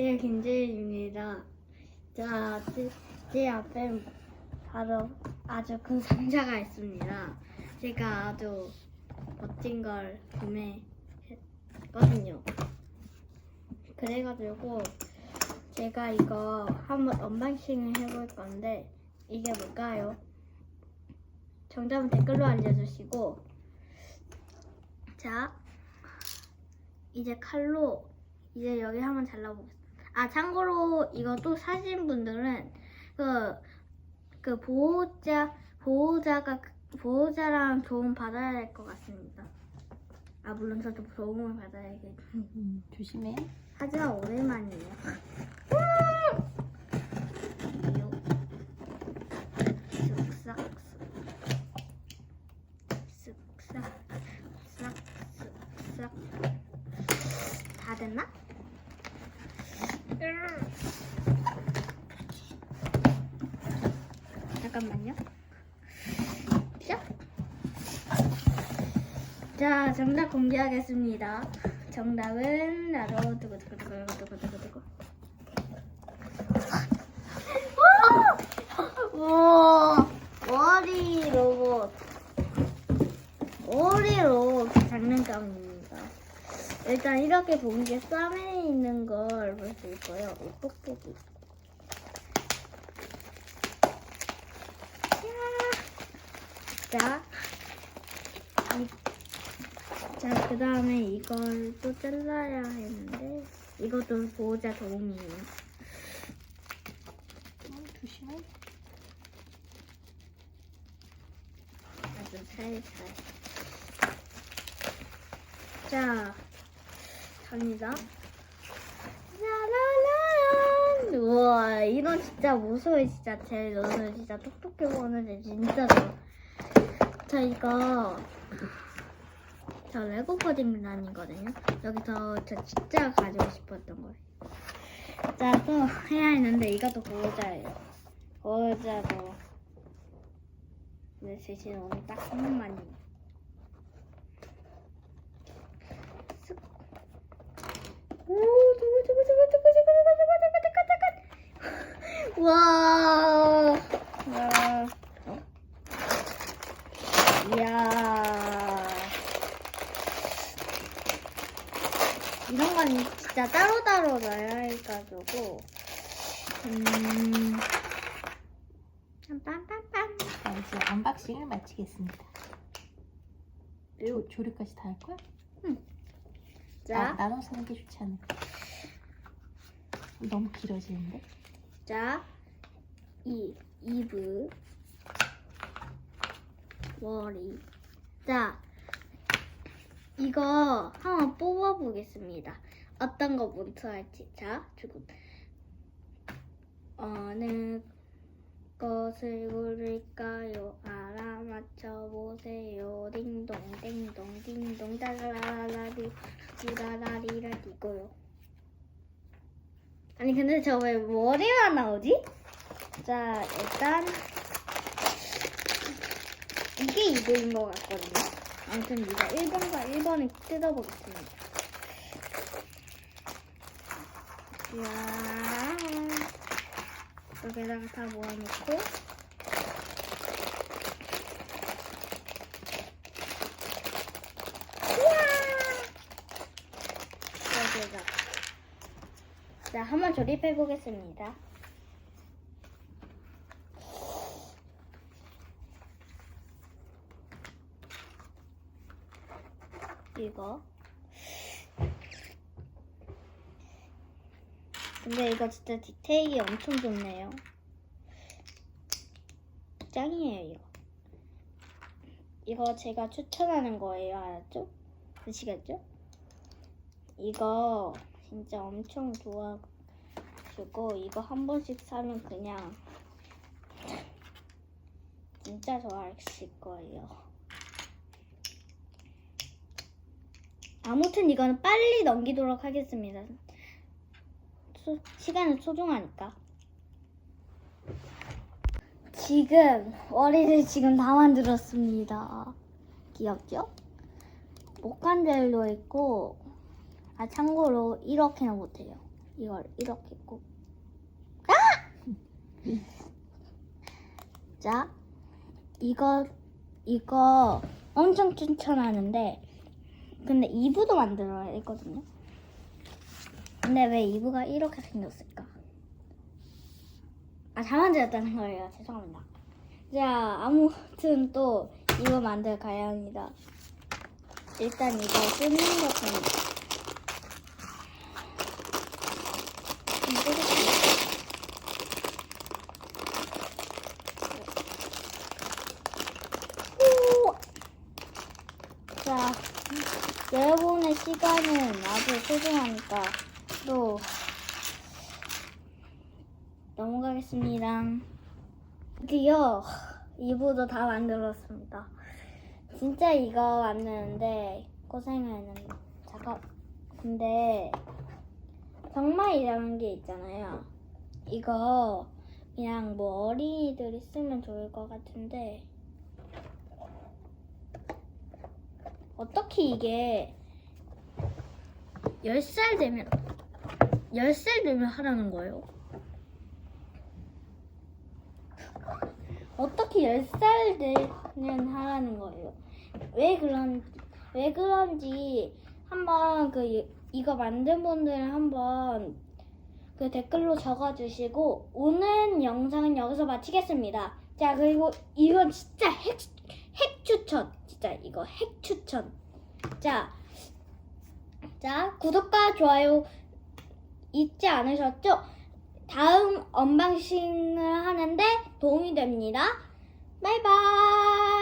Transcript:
안녕하세요 김재입니다. 자, 제, 제 앞에 바로 아주 큰 상자가 있습니다. 제가 아주 멋진 걸 구매했거든요. 그래가지고 제가 이거 한번 언박싱을 해볼 건데 이게 뭘까요? 정답은 댓글로 알려주시고 자 이제 칼로 이제 여기 한번 잘라보겠습니다. 아 참고로 또 사신 분들은 그, 그 보호자 보호자가 보호자랑 도움 받아야 될 것 같습니다. 아 물론 저도 도움을 받아야겠. 음, 조심해. 하지만 오랜만이에요. 잠깐만요. 자, 자 정답 공개하겠습니다. 정답은 나로 두고 두고 두고 두고 두고 두고. 와, 머리 로봇. 머리 로봇 장난감입니다. 일단 이렇게 봉지에 쌈에 있는 걸 볼 수 있고요. 이 뽁뽁이. 자, 이 자, 그 다음에 이걸 또 잘라야 했는데, 이것도 보호자 도움이에요. 음, 조심해. 아주 살살. 자, 갑니다. 짜 우와, 이건 진짜 무서워요, 진짜. 제 눈을 진짜 똑똑해 보는데, 진짜. 자, 이거. 저 레고 코딩란이거든요. 여기서 저 진짜 가지고 싶었던 거예요. 자, 또 해야 했는데, 이것도 보호자예요. 보호자고. 근데 대신 오늘 딱 한 번만이. 쓱. 오, 두구, 두구, 두구, 두구, 두구, 두구, 두구, 두구, 두구, 두구. 와. 와. 이야. 이런 건 진짜 따로따로 놔야 해가지고. 음. 빰빰빰빰. 자, 이제 언박싱을 마치겠습니다. 조, 조립까지 다 할 거야? 자. 나, 나눠서 하는 게 좋지 않을까? 너무 길어지는데? 자, 이, 이브, 머리. 자, 이거 한번 뽑아보겠습니다. 어떤 거 먼저 할지. 자, 지금 어느 것을 고를까요? 알아맞혀보세요. 딩동, 딩동, 딩동, 따라라라리, 리라라리라 이거요. 아니 근데 저 왜 머리만 나오지? 자 일단 이게 이거인 것 같거든요. 아무튼 이거 1번과 1번을 뜯어보겠습니다. 이야 여기다가 다 모아놓고 이야 여기다 자, 한번 조립해 보겠습니다. 이거. 근데 이거 진짜 디테일이 엄청 좋네요. 짱이에요, 이거. 이거 제가 추천하는 거예요, 알았죠? 아시겠죠? 이거 진짜 엄청 좋아가지고 이거 한 번씩 사면 그냥 진짜 좋아하실 거예요. 아무튼 이거는 빨리 넘기도록 하겠습니다. 소, 시간은 소중하니까. 지금 머리를 지금 다 만들었습니다. 귀엽죠? 목관절도 있고 아 참고로 이렇게는 못해요. 이걸 이렇게 꼭. 아! 자, 이거 이거 엄청 추천하는데 근데 2부도 만들어야 했거든요. 근데 왜 2부가 이렇게 생겼을까? 아, 잘 만들었다는 거예요. 죄송합니다. 자, 아무튼 또 이거 만들 가양이다. 일단 이거 쓰는 것은 좀 뜯을게요. 오! 자, 여러분의 시간은 아주 소중하니까 또 넘어가겠습니다. 드디어 2부도 다 만들었습니다. 진짜 이거 만드는데 고생을 했는데 잠깐 근데 정말이라는 게 있잖아요. 이거 그냥 뭐 어린이들이 쓰면 좋을 것 같은데 어떻게 이게 10살 되면 10살 되면 하라는 거예요? 어떻게 10살 되면 하라는 거예요? 왜 그런 왜 그런지 한번 그 이- 이거 만든 분들 한번 그 댓글로 적어주시고 오늘 영상은 여기서 마치겠습니다. 자 그리고 이건 진짜 핵, 핵 추천 진짜 이거 핵 추천. 자, 자 구독과 좋아요 잊지 않으셨죠? 다음 언박싱을 하는데 도움이 됩니다. 바이바이.